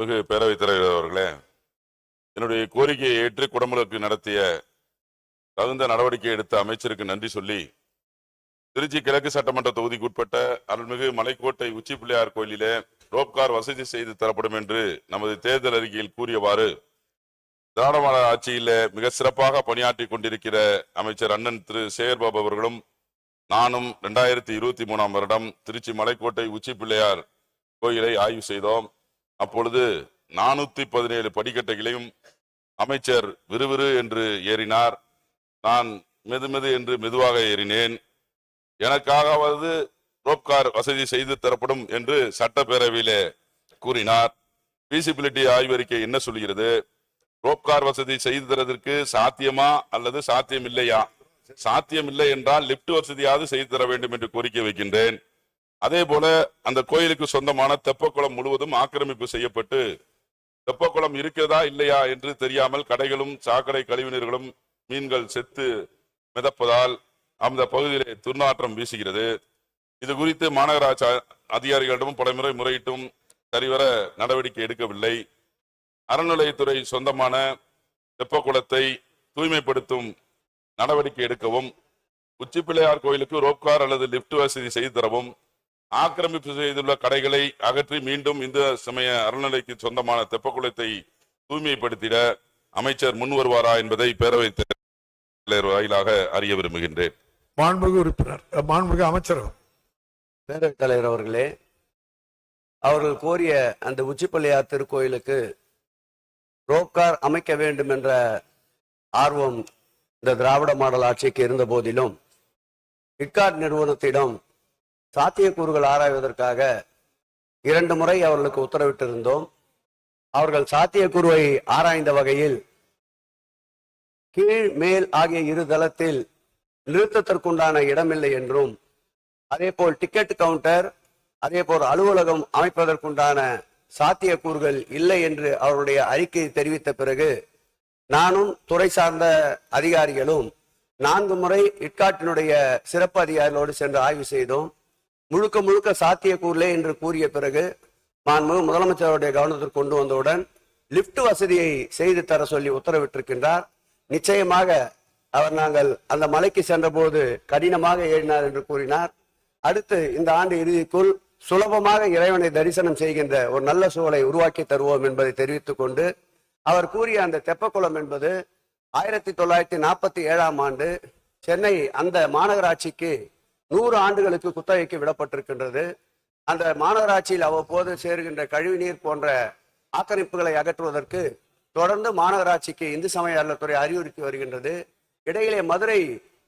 மிகு பேரவைத் தலைவர் அவர்களே என்னுடைய கோரிக்கையை ஏற்று குடமுழுக்கு நடத்திய தகுந்த நடவடிக்கை எடுத்த அமைச்சருக்கு நன்றி சொல்லி திருச்சி கிழக்கு சட்டமன்ற தொகுதிக்குட்பட்ட அருள்மிகு மலைக்கோட்டை உச்சி பிள்ளையார் கோயிலிலே ரோப்கார் வசதி செய்து தரப்படும் என்று நமது தேர்தல் அறிக்கையில் கூறியவாறு திராவிட ஆட்சியில் ஆட்சியில மிக சிறப்பாக பணியாற்றி கொண்டிருக்கிற அமைச்சர் அண்ணன் திரு சேகர்பாபு அவர்களும் நானும் ரெண்டாயிரத்தி இருபத்தி மூணாம் வருடம் திருச்சி மலைக்கோட்டை உச்சி பிள்ளையார் கோயிலை ஆய்வு செய்தோம். அப்பொழுது நானூத்தி பதினேழு படிக்கட்டைகளையும் அமைச்சர் விறுவிறு என்று ஏறினார். நான் மெது என்று மெதுவாக ஏறினேன். எனக்காகவது ரோப்கார் வசதி செய்து தரப்படும் என்று சட்டப்பேரவையிலே கூறினார். பீசிபிலிட்டி ஆய்வறிக்கை என்ன சொல்கிறது? ரோப்கார் வசதி செய்து தரதற்கு சாத்தியமா அல்லது சாத்தியம் இல்லையா சாத்தியம் இல்லை என்றால் லிப்ட் வசதியாவது செய்து தர வேண்டும் என்று கோரிக்கை வைக்கின்றேன். அதே போல அந்த கோயிலுக்கு சொந்தமான தெப்பக்குளம் முழுவதும் ஆக்கிரமிப்பு செய்யப்பட்டு தெப்பக்குளம் இருக்கிறதா இல்லையா என்று தெரியாமல் கடைகளும் சாக்கடை கழிவுநீர்களும் மீன்கள் செத்து மிதப்பதால் அந்த பகுதியிலே துர்நாற்றம் வீசுகிறது. இது குறித்து மாநகராட்சி அ- அதிகாரிகளிடமும் பலமுறை முறையிட்டும் சரிவர நடவடிக்கை எடுக்கவில்லை. அறநிலையத்துறை சொந்தமான தெப்பக்குளத்தை தூய்மைப்படுத்தும் நடவடிக்கை எடுக்கவும் உச்சிப்பிள்ளையார் கோயிலுக்கு ரோப்கார் அல்லது லிப்ட் வசதி செய்து தரவும் ஆக்கிரமிப்பு செய்துள்ள கடைகளை அகற்றி மீண்டும் இந்து சமய அறநிலைக்கு சொந்தமான தெப்பக்குளத்தை தூய்மைப்படுத்திட அமைச்சர் முன் வருவாரா என்பதை பேரவைத் தலைவர் வாயிலாக அறிய விரும்புகின்றேன். மாண்புமிகு உறுப்பினர் மாண்புமிகு அமைச்சர் பேரவைத் தலைவர் அவர்களே அவர்கள் கோரிய அந்த உச்சிப்பிள்ளையார் திருக்கோயிலுக்கு ரோப்கார் அமைக்க வேண்டும் என்ற ஆர்வம் இந்த திராவிட மாடல் ஆட்சிக்கு இருந்த போதிலும் இட்காட் நிறுவனத்திடம் சாத்தியக்கூறுகள் ஆராய்வதற்காக இரண்டு முறை அவர்களுக்கு உத்தரவிட்டிருந்தோம். அவர்கள் சாத்தியக்கூறுவை ஆராய்ந்த வகையில் கீழ் மேல் ஆகிய இரு தளத்தில் நிறுத்தத்திற்குண்டான இடமில்லை என்றும் அதேபோல் டிக்கெட் கவுண்டர் அதேபோல் அலுவலகம் அமைப்பதற்குண்டான சாத்தியக்கூறுகள் இல்லை என்று அவருடைய அறிக்கை தெரிவித்த பிறகு நானும் துறை சார்ந்த அதிகாரிகளும் நான்கு முறை இட்காட்டினுடைய சிறப்பு அதிகாரிகளோடு சென்று ஆய்வு செய்தோம். முழுக்க முழுக்க சாத்தியக்கூறுலே என்று கூறிய பிறகு மாண்புமிகு முதலமைச்சருடைய கவனத்திற்கு கொண்டு வந்தவுடன் லிப்ட் வசதியை செய்து தர சொல்லி உத்தரவிட்டிருக்கின்றார். நிச்சயமாக அவர் நாங்கள் அந்த மலைக்கு சென்றபோது கடினமாக ஏறினார் என்று கூறினார். அடுத்து இந்த ஆண்டு இறுதிக்குள் சுலபமாக இறைவனை தரிசனம் செய்கின்ற ஒரு நல்ல சூழலை உருவாக்கி தருவோம் என்பதை தெரிவித்துக் கொண்டு அவர் கூறிய அந்த தெப்பக்குளம் என்பது ஆயிரத்தி தொள்ளாயிரத்தி நாற்பத்தி ஏழாம் ஆண்டு சென்னை அந்த மாநகராட்சிக்கு நூறு ஆண்டுகளுக்கு குத்தகைக்கு விடப்பட்டிருக்கின்றது. அந்த மாநகராட்சியில் அவ்வப்போது சேருகின்ற கழிவுநீர் போன்ற ஆக்கிரமிப்புகளை அகற்றுவதற்கு தொடர்ந்து மாநகராட்சிக்கு இந்து சமய அறநிலையத்துறை அறிவுறுத்தி வருகின்றது. இடையிலே மதுரை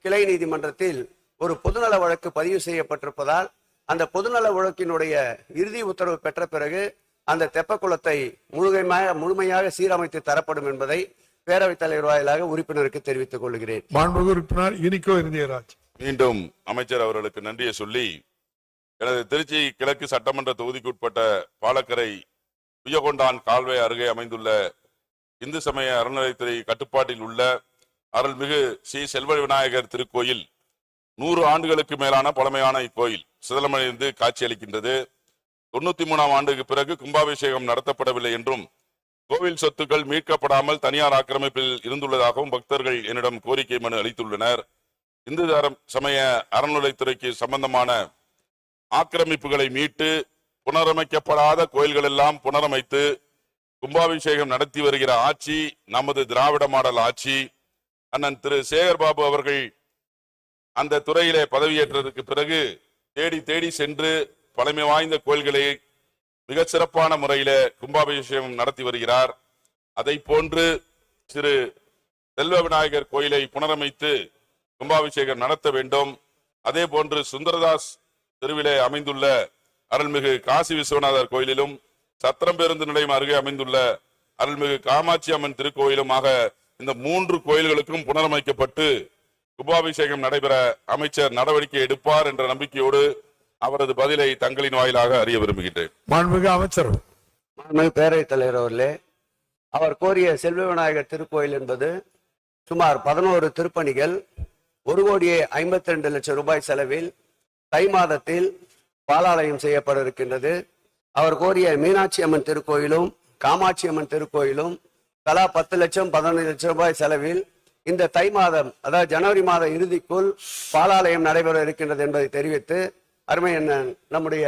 கிளை நீதிமன்றத்தில் ஒரு பொதுநல வழக்கு பதிவு செய்யப்பட்டிருப்பதால் அந்த பொதுநல வழக்கினுடைய இறுதி உத்தரவு பெற்ற பிறகு அந்த தெப்பக்குளத்தை முழுமையாக முழுமையாக சீரமைத்து தரப்படும் என்பதை பேரவைத் தலைவர் வாயிலாக உறுப்பினருக்கு தெரிவித்துக் கொள்கிறேன். உறுப்பினர் இனிக்கோ இருந்தியராஜ் மீண்டும் அமைச்சர் அவர்களுக்கு நன்றியை சொல்லி எனது திருச்சி கிழக்கு சட்டமன்ற தொகுதிக்குட்பட்ட பாலக்கரை உயகொண்டான் கால்வாய் அருகே அமைந்துள்ள இந்து சமய அறநிலையத்துறை கட்டுப்பாட்டில் உள்ள அருள்மிகு ஸ்ரீ செல்வ விநாயகர் திருக்கோயில் நூறு ஆண்டுகளுக்கு மேலான பழமையான இக்கோயில். சிதலமடைந்து காட்சியளிக்கின்றது தொண்ணூத்தி மூணாம் ஆண்டுக்கு பிறகு கும்பாபிஷேகம் நடத்தப்படவில்லை என்றும் கோவில் சொத்துக்கள் மீட்கப்படாமல் தனியார் ஆக்கிரமிப்பில் இருந்துள்ளதாகவும் பக்தர்கள் என்னிடம் கோரிக்கை மனு அளித்துள்ளனர். இந்து தரம் சமய அறநிலைத்துறைக்கு சம்பந்தமான ஆக்கிரமிப்புகளை மீட்டு புனரமைக்கப்படாத கோயில்கள் எல்லாம் புனரமைத்து கும்பாபிஷேகம் நடத்தி வருகிற ஆட்சி நமது திராவிட மாடல் ஆட்சி. அண்ணன் திரு சேகர்பாபு அவர்கள் அந்த துறையிலே பதவியேற்றதற்கு பிறகு தேடி தேடி சென்று பழமை வாய்ந்த கோயில்களை மிக சிறப்பான முறையில கும்பாபிஷேகம் நடத்தி வருகிறார். அதை போன்று திரு செல்வ விநாயகர் கோயிலை புனரமைத்து கும்பாபிஷேகம் நடத்த வேண்டும். அதே போன்று சுந்தரதாஸ் தெருவிலே அமைந்துள்ள அருள்மிகு காசி விஸ்வநாதர் கோயிலிலும் சத்திரம் பேருந்து நிலையம் அருகே அமைந்துள்ள அருள்மிகு காமாட்சி அம்மன் திருக்கோயிலுமாக இந்த மூன்று கோயில்களுக்கும் புனரமைக்கப்பட்டு கும்பாபிஷேகம் நடைபெற அமைச்சர் நடவடிக்கை எடுப்பார் என்ற நம்பிக்கையோடு அவரது பதிலை தங்களின் வாயிலாக அறிய விரும்புகின்றேன். மாண்புமிகு அமைச்சர். பேரவைத் தலைவர் அவர்களே அவர் கோரிய செல்வ விநாயகர் திருக்கோயில் என்பது சுமார் பதினோரு திருப்பணிகள் ஒரு கோடியே ஐம்பத்தி ரெண்டு லட்சம் ரூபாய் செலவில் தை மாதத்தில் பாலாலயம் செய்யப்பட இருக்கின்றது அவர் கோரிய மீனாட்சி அம்மன் திருக்கோயிலும் காமாட்சி அம்மன் திருக்கோயிலும் தலா பத்து லட்சம் பதினைந்து லட்சம் ரூபாய் செலவில் இந்த தை மாதம் அதாவது ஜனவரி மாத இறுதிக்குள் பாலாலயம் நடைபெற இருக்கின்றது என்பதை தெரிவித்து அருமை அண்ணன் நம்முடைய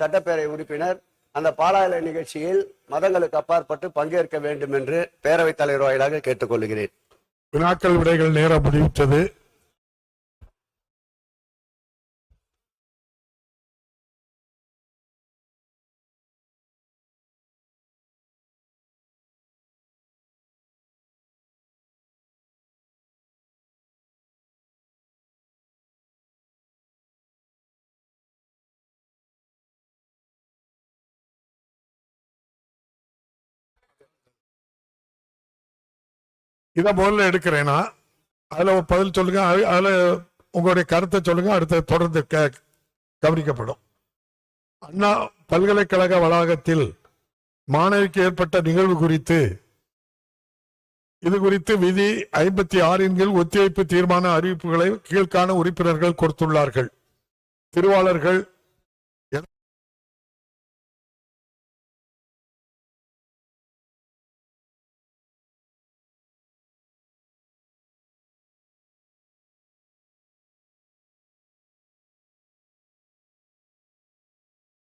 சட்டப்பேரவை உறுப்பினர் அந்த பாலாலய நிகழ்ச்சியில் மதங்களுக்கு அப்பாற்பட்டு பங்கேற்க வேண்டும் என்று பேரவைத் தலைவர் வாயிலாக கேட்டுக்கொள்கிறேன். வினாக்கள் விடைகள் நேரம் முடிவிட்டது இதை முதல்ல எடுக்கிறேன்னா அதில் பதில் சொல்லுங்க அது- உங்களுடைய கருத்தை சொல்லுங்க அடுத்த தொடர்ந்து க- கவனிக்கப்படும். அண்ணா பல்கலைக்கழக வளாகத்தில் மாணவிக்கு ஏற்பட்ட நிகழ்வு குறித்து இது குறித்து விதி ஐம்பத்தி ஆறின் கீழ் ஒத்திவைப்பு தீர்மான அறிவிப்புகளை கீழ்காண உறுப்பினர்கள் கொடுத்துள்ளார்கள். திருவாளர்கள்